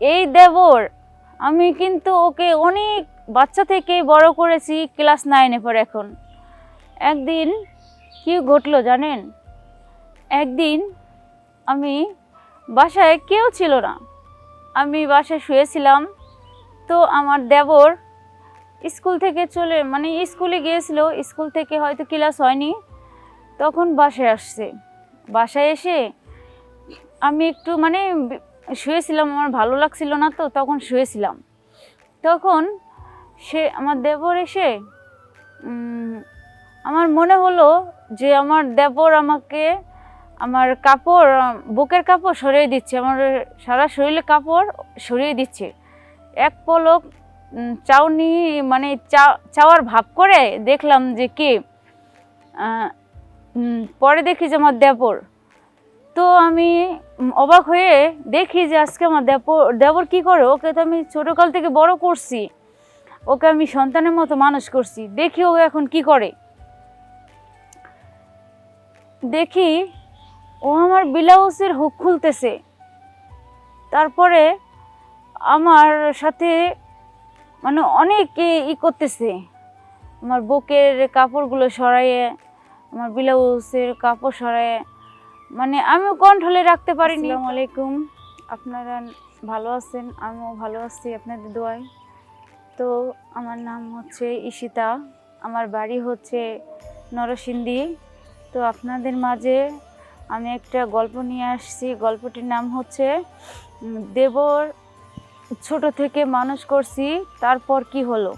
এই দেবর, আমি কিন্তু ওকে অনেক বাচ্চা থেকে বড় করেছি ক্লাস নাইনে পর এখন। একদিন কি ঘটলো জানেন? একদিন আমি বাসায় কেউ ছিল না। আমি বাসায় শুয়েছিলাম, তো আমার দেবর স্কুল থেকে চলে মানে স্কুলে গিয়েছিল, স্কুল থেকে হয়তো ক্লাস হয়নি, তখন বাসায় আসছে। বাসায় এসে আমি একটু মানে শুয়েছিলাম, আমার ভালো লাগছিল না তো, তখন শুয়েছিলাম। তখন সে, আমার দেবর এসে আমার মনে হলো যে আমার দেবর আমাকে, আমার কাপড়, বুকের কাপড় সরিয়ে দিচ্ছে, আমার সারা শরীরে কাপড় সরিয়ে দিচ্ছে। এক পলক চাউনি মানে চা- চাওয়ার ভাব করে দেখলাম যে কে পরে দেখি যে আমার দেবর। তো আমি অবাক হয়ে দেখি যে আজকে আমার দেবর দেবর কী করে? ওকে তো আমি ছোটোকাল থেকে বড় করছি। ওকে আমি সন্তানের মতো মানুষ করছি। দেখি ও এখন কি করে। দেখি ও আমার ব্লাউজের হুক খুলতেছে। তারপরে আমার সাথে মানে অনেক ই- করতেছে। আমার বুকের কাপড়গুলো সরাইয়ে, আমার ব্লাউজের কাপড় সরাইয়ে মানে আমিও কন্ট্রোলে রাখতে পারিনি। আসসালামু আলাইকুম। আপনারা ভালো আছেন? আমিও ভালো আছি, আপনাদের দোয়ায়। তো আমার নাম হচ্ছে ঈশিতা, আমার বাড়ি হচ্ছে নরসিংদী। তো আপনাদের মাঝে আমি একটা গল্প নিয়ে আসছি। গল্পটির নাম হচ্ছে দেবর ছোট থেকে মানুষ করছি, তারপর কি হলো?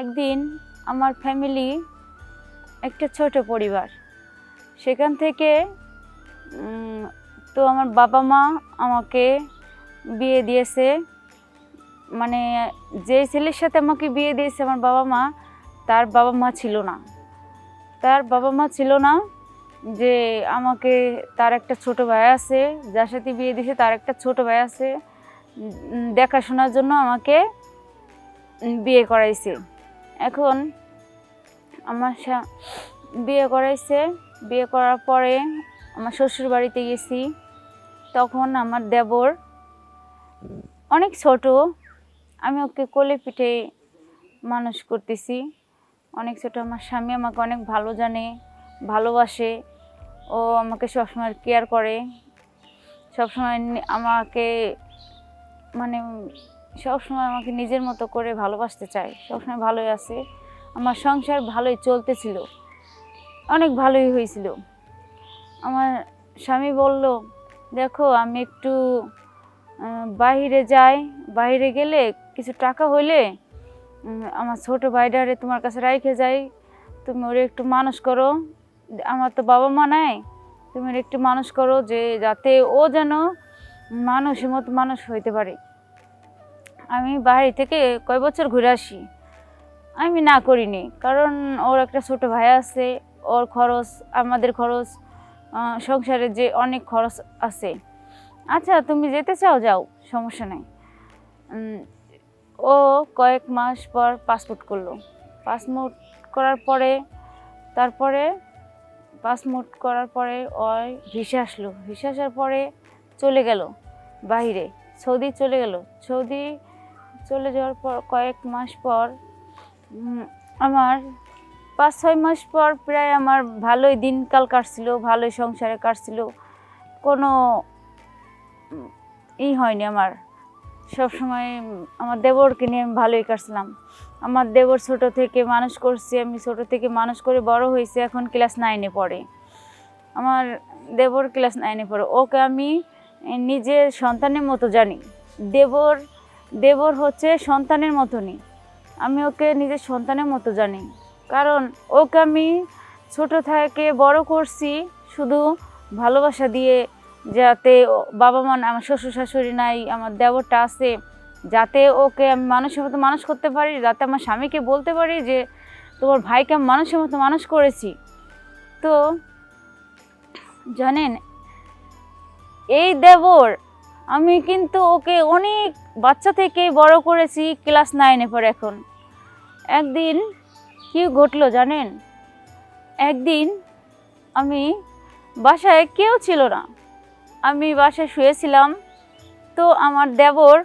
একদিন আমার ফ্যামিলি একটা ছোট পরিবার। সেখান থেকে তো আমার বাবা মা আমাকে বিয়ে দিয়েছে। মানে যে ছেলের সাথে আমাকে বিয়ে দিয়েছে আমার বাবা মা, তার বাবা মা ছিল না। তার বাবা মা ছিল না যে আমাকে তার একটা ছোট ভাই আছে, যার সাথে বিয়ে দিয়েছে তার একটা ছোট ভাই আছে দেখাশোনার জন্য আমাকে বিয়ে করাইছে। এখন আমার বিয়ে করাইছে। বিয়ে করার পরে আমার শ্বশুর বাড়িতে গেছি। তখন আমার দেবর অনেক ছোট। আমি ওকে কোলে পিঠে মানুষ করতেছি। অনেক ছোট। আমার স্বামী আমাকে অনেক ভালো জানে, ভালোবাসে। ও আমাকে সবসময় কেয়ার করে। সবসময় আমাকে মানে সবসময় আমাকে নিজের মতো করে ভালোবাসতে চায়। সবসময় ভালোই আছে। আমার সংসার ভালোই চলতেছিল। অনেক ভালোই হয়েছিল। আমার স্বামী বলল, দেখো, আমি একটু বাইরে যাই। বাইরে গেলে কিছু টাকা হইলে আমার ছোট ভাইডারে তোমার কাছে রাইখে যাই। তুমি ওরে একটু মানুষ করো। আমার তো বাবা মা নাই। তুমি একটু মানুষ করো যে, যাতে ও যেন মানুষের মতো মানুষ হইতে পারে। আমি বাইরে থেকে কয় বছর ঘুরে আসি? আমি না করিনি। কারণ ওর একটা ছোট ভাই আছে, ওর খরচ, আমাদের খরচ সংসারে যে অনেক খরচ আছে। আচ্ছা তুমি যেতে চাও, যাও, সমস্যা নাই। ও কয়েক মাস পর পাসপোর্ট করল। পাসপোর্ট করার পরে, তারপরে পাসপোর্ট করার পরে ওই ভিসা আসলো। ভিসা আসার পরে চলে গেল বাইরে সৌদি চলে গেল। সৌদি চলে যাওয়ার পর কয়েক মাস পর আমার পাঁচ ছয় মাস পর প্রায় আমার ভালোই দিনকাল কাটছিল, ভালোই সংসারে কাটছিল। কোনো ই হয়নি আমার। সবসময় আমার দেবরকে নিয়ে আমি ভালোই কাটছিলাম। আমার দেবর ছোট থেকে মানুষ করছি, আমি ছোট থেকে মানুষ করে বড় হয়েছি, এখন ক্লাস নাইনে পড়ে। আমার দেবর ক্লাস নাইনে পড়ে। ওকে আমি নিজের সন্তানের মতো জানি। দেবর দেবর হচ্ছে সন্তানের মতনই। আমি ওকে নিজের সন্তানের মতো জানি। কারণ ওকে আমি ছোট থেকে বড় করছি শুধু ভালোবাসা দিয়ে যাতে বাবা মা আমার শ্বশুর শাশুড়ি নাই, আমার দেবরটা আছে, যাতে ওকে আমি মানুষের মতো মানুষ করতে পারি, যাতে আমার স্বামীকে বলতে পারি যে, তোমার ভাইকে আমি মানুষের মতো মানুষ করেছি। তো জানেন, এই দেবর আমি কিন্তু ওকে অনেক বাচ্চা থেকে বড় করেছি ক্লাস নাইনে পর এখন। একদিন কি ঘটলো জানেন? একদিন আমি বাসায় কেউ ছিল না। আমি বাসায় শুয়েছিলাম, তো আমার দেবর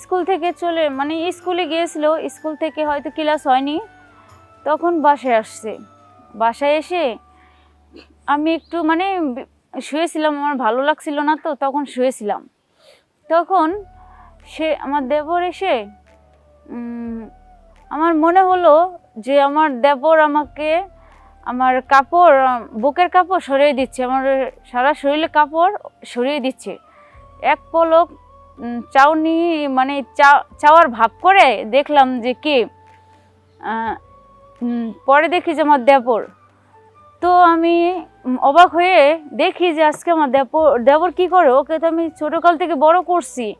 স্কুল থেকে চলে মানে স্কুলে গিয়েছিল, স্কুল থেকে হয়তো ক্লাস হয়নি, তখন বাসায় আসছে। বাসায় এসে আমি একটু মানে শুয়েছিলাম, আমার ভালো লাগছিল না তো, তখন শুয়েছিলাম। তখন সে, আমার দেবর এসে আমার মনে হলো যে আমার দেবর আমাকে, আমার কাপড়, বুকের কাপড় সরিয়ে দিচ্ছে, আমার সারা শরীরে কাপড় সরিয়ে দিচ্ছে। এক পলক চাউনি মানে চা- চাওয়ার ভাব করে দেখলাম যে কে পরে দেখি যে আমার দেবর। তো আমি অবাক হয়ে দেখি যে আজকে আমার দেবর দেবর কী করে? ওকে তো আমি ছোটোকাল থেকে বড় করছি।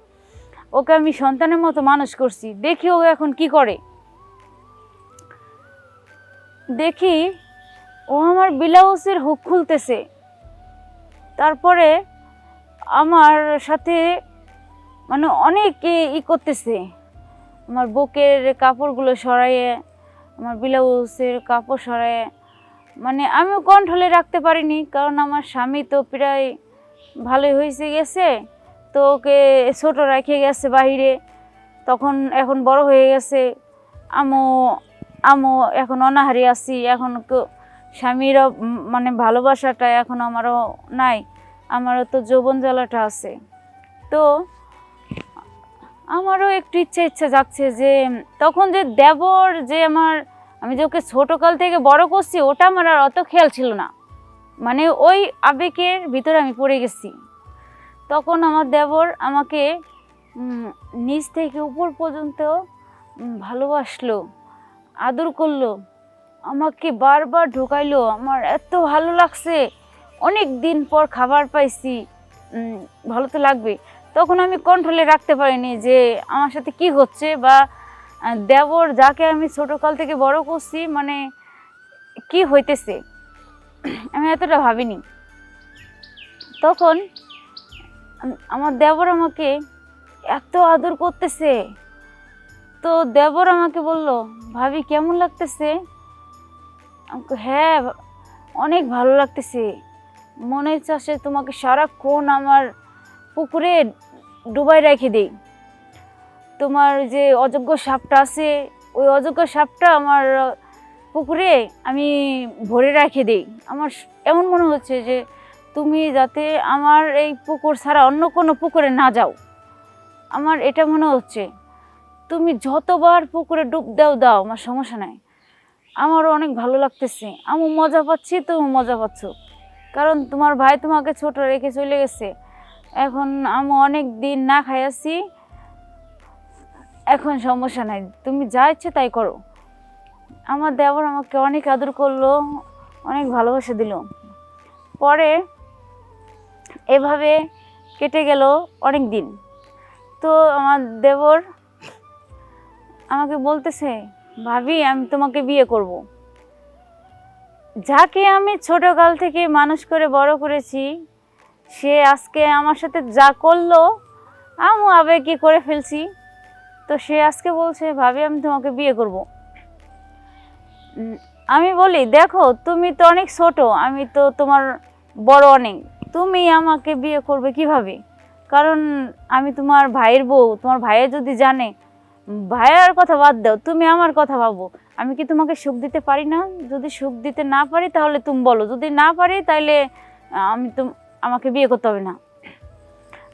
ওকে আমি সন্তানের মতো মানুষ করছি। দেখি ও এখন কি করে। দেখি ও আমার ব্লাউজের হুক খুলতেছে। তারপরে আমার সাথে মানে অনেক ই- করতেছে। আমার বুকের কাপড়গুলো সরাইয়ে, আমার ব্লাউজের কাপড় সরাইয়ে মানে আমিও কন্ট্রোলে রাখতে পারিনি, কারণ আমার স্বামী তো প্রায় ভালোই হয়েছে গেছে, তো ওকে ছোট রেখে গেছে বাইরে তখন এখন বড় হয়ে গেছে আমও আমও এখন অনাহারি আছি, এখন স্বামীরও মানে ভালোবাসাটা এখন আমারও নাই, আমারও তো যৌবন জ্বালাটা আছে। তো আমারও একটু ইচ্ছা ইচ্ছা যাচ্ছে যে, তখন যে দেবর যে আমার আমি যে ওকে ছোটোকাল থেকে বড় করছি, ওটা আমার আর অত খেয়াল ছিল না। মানে ওই আবেগের ভিতরে আমি পড়ে গেছি। তখন আমার দেবর আমাকে নিচ থেকে উপর পর্যন্ত ভালোবাসলো, আদর করল, আমাকে বারবার ঢোকাইলো, আমার এত ভালো লাগছে। অনেক দিন পর খাবার পাইছি ভালো তো লাগবে তখন আমি কন্ট্রোলে রাখতে পারিনি যে আমার সাথে কি হচ্ছে বা দেবর যাকে আমি ছোটোকাল থেকে বড় করছি মানে কি হইতেছে? আমি এতটা ভাবিনি। তখন আমার দেবর আমাকে এত আদর করতেছে। তো দেবর আমাকে বলল ভাবি কেমন লাগতেছে? আমি কই, হ্যাঁ অনেক ভালো লাগতেছে। মনে চাষে তোমাকে সারাক্ষণ আমার পুকুরে ডুবাই রেখে দেই। তোমার যে অযোগ্য সাপটা আছে, ওই অযোগ্য সাপটা আমার পুকুরে আমি ভরে রেখে দেই। আমার এমন মনে হচ্ছে যে তুমি যাতে আমার এই পুকুর ছাড়া অন্য কোনো পুকুরে না যাও। আমার এটা মনে হচ্ছে। তুমি যতবার পুকুরে ডুব দাও দাও, আমার সমস্যা নাই। আমারও অনেক ভালো লাগতেছে। আমি মজা পাচ্ছি, তুমি মজা পাচ্ছ। কারণ তোমার ভাই তোমাকে ছোট রেখে চলে গেছে। এখন আমি অনেক দিন না খাই এখন সমস্যা নাই। তুমি যা ইচ্ছে তাই করো। আমার দেবর আমাকে অনেক আদর করল, অনেক ভালোবাসা দিল। পরে এভাবে কেটে গেল অনেক দিন। তো আমার দেবর আমাকে বলতেছে, ভাবি, আমি তোমাকে বিয়ে করব। যাকে আমি ছোটকাল থেকে মানুষ করে বড় করেছি, সে আজকে আমার সাথে যা করল, আমিও আবেগে করে ফেলছি। তো সে আজকে বলছে, ভাবি, আমি তোমাকে বিয়ে করব। আমি বলি, দেখো, তুমি তো অনেক ছোট, আমি তো তোমার বড় অনেক। তুমি আমাকে বিয়ে করবে কীভাবে? কারণ আমি তোমার ভাইয়ের বউ, তোমার ভাইয়ের যদি জানে, ভাইয়ের কথা বাদ দাও, তুমি আমার কথা ভাবো। আমি কি তোমাকে সুখ দিতে পারি না? যদি সুখ দিতে না পারি, তাহলে তুমি বলো। যদি না পারি তাহলে আমি তো আমাকে বিয়ে করতে হবে না।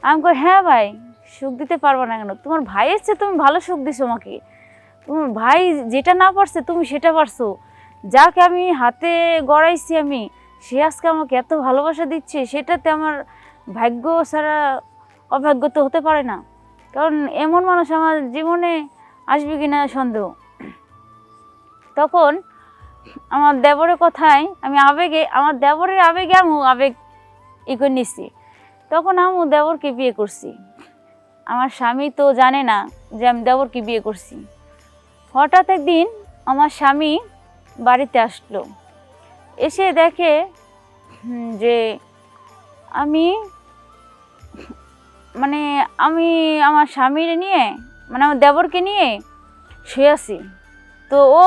আমি কই হ্যাঁ ভাই। সুখ দিতে পারব না কেন? তোমার ভাই এসছে, তুমি ভালো সুখ দিছো আমাকে। তোমার ভাই যেটা না পারছে, তুমি সেটা পারছ। যাকে আমি হাতে গড়াইছি আমি, সে আজকে আমাকে এত ভালোবাসা দিচ্ছে, সেটাতে আমার ভাগ্য ছাড়া অভাগ্য তো হতে পারে না। কারণ এমন মানুষ আমার জীবনে আসবে কি না সন্দেহ। তখন আমার দেবরের কথায় আমি আবেগে, আমার দেবরের আবেগে আমি আবেগ ই করে নিচ্ছি তখন আমি দেবরকে বিয়ে করছি। আমার স্বামী তো জানে না যে আমি দেবরকে বিয়ে করছি। হঠাৎ একদিন আমার স্বামী বাড়িতে আসলো। এসে দেখে যে আমি মানে আমি আমার স্বামীর নিয়ে মানে আমার দেবরকে নিয়ে শুয়ে আছি। তো ও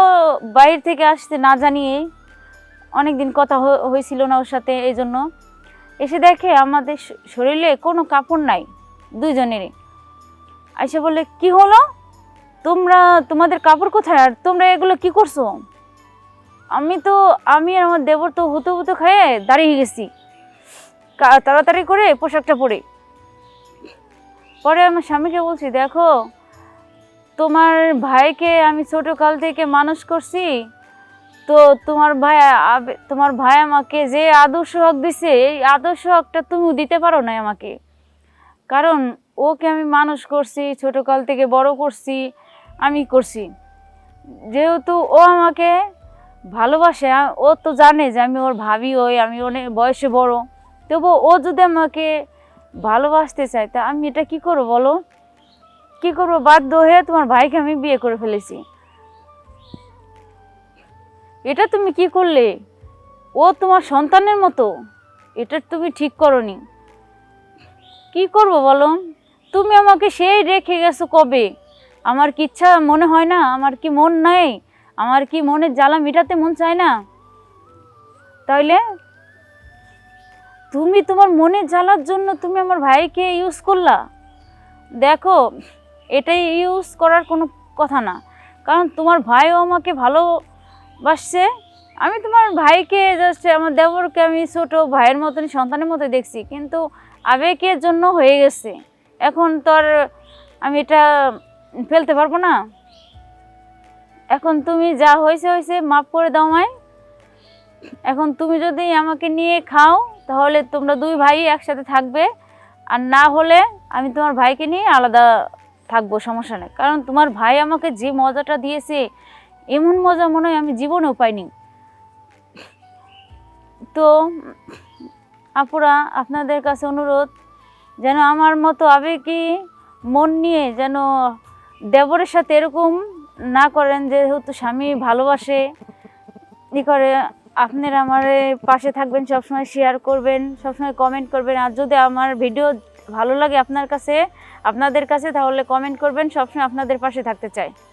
বাইরে থেকে আসতে না জানিয়ে অনেক দিন কথা হয়েছিল না ওর সাথে, এই জন্য। এসে দেখে আমাদের শরীরে কোনো কাপড় নাই, দুইজনেরই। আইসা বলে, কি হলো? তোমরা, তোমাদের কাপড় কোথায়? আর তোমরা এগুলো কি করছ? আমি তো, আমি আর আমার দেবর তো হুতো হুতো খেয়ে দাঁড়িয়ে গেছি। তাড়াতাড়ি করে পোশাকটা পরে। পরে আমার স্বামীকে বলছি, দেখো, তোমার ভাইকে আমি ছোট কাল থেকে মানুষ করছি। তো তোমার ভাই তোমার ভাই আমাকে যে আদর্শ হক দিছে, এই আদর্শ হকটা তুমিও দিতে পারো না আমাকে। কারণ ওকে আমি মানুষ করছি ছোট কাল থেকে বড় করছি, আমি করছি। যেহেতু ও আমাকে ভালোবাসে, ও তো জানে যে আমি ওর ভাবি হই, আমি অনেক বয়সে বড়। তবু ও যদি আমাকে ভালোবাসতে চায়, তা আমি এটা কি করব বলো? কি করব? বাধ্য হয়ে তোমার ভাইকে আমি বিয়ে করে ফেলেছি। এটা তুমি কি করলে? ও তোমার সন্তানের মতো। এটা তুমি ঠিক করনি। কি করব বলো? তুমি আমাকে সেই রেখে গেছো কবে? আমার কি ইচ্ছা মনে হয় না? আমার কি মন নাই? আমার কি মনের জ্বালা মেটাতে মন চায় না? তাইলে তুমি তোমার মনের জ্বালার জন্য তুমি আমার ভাইকে ইউজ করলা? দেখো, এটাই ইউজ করার কোনো কথা না। কারণ তোমার ভাইও আমাকে ভালোবাসছে। আমি তোমার ভাইকে জাস্ট আমার দেবরকে আমি ছোট ভাইয়ের মতন সন্তানের মতো দেখছি। কিন্তু আবেগের জন্য হয়ে গেছে। এখন তো আর আমি এটা ফেলতে পারব না। এখন তুমি যা হয়েছে হয়েছে, মাফ করে দাও মায় এখন তুমি যদি আমাকে নিয়ে খাও, তাহলে তোমরা দুই ভাই একসাথে থাকবে। আর না হলে আমি তোমার ভাইকে নিয়ে আলাদা থাকব, সমস্যা নেই। কারণ তোমার ভাই আমাকে যে মজাটা দিয়েছে, এমন মজা মনে হয় আমি জীবনেও পাইনি। তো, আপুরা, আপনাদের কাছে অনুরোধ যেন আমার মতো আবেগী মন নিয়ে যেন দেবরের সাথে এরকম না করেন, যেহেতু স্বামী ভালোবাসে, ই করে, আপনারা আমার পাশে থাকবেন, সবসময় শেয়ার করবেন, সবসময় কমেন্ট করবেন। আর যদি আমার ভিডিও ভালো লাগে আপনার কাছে, আপনাদের কাছে, তাহলে কমেন্ট করবেন, সবসময় আপনাদের পাশে থাকতে চাই।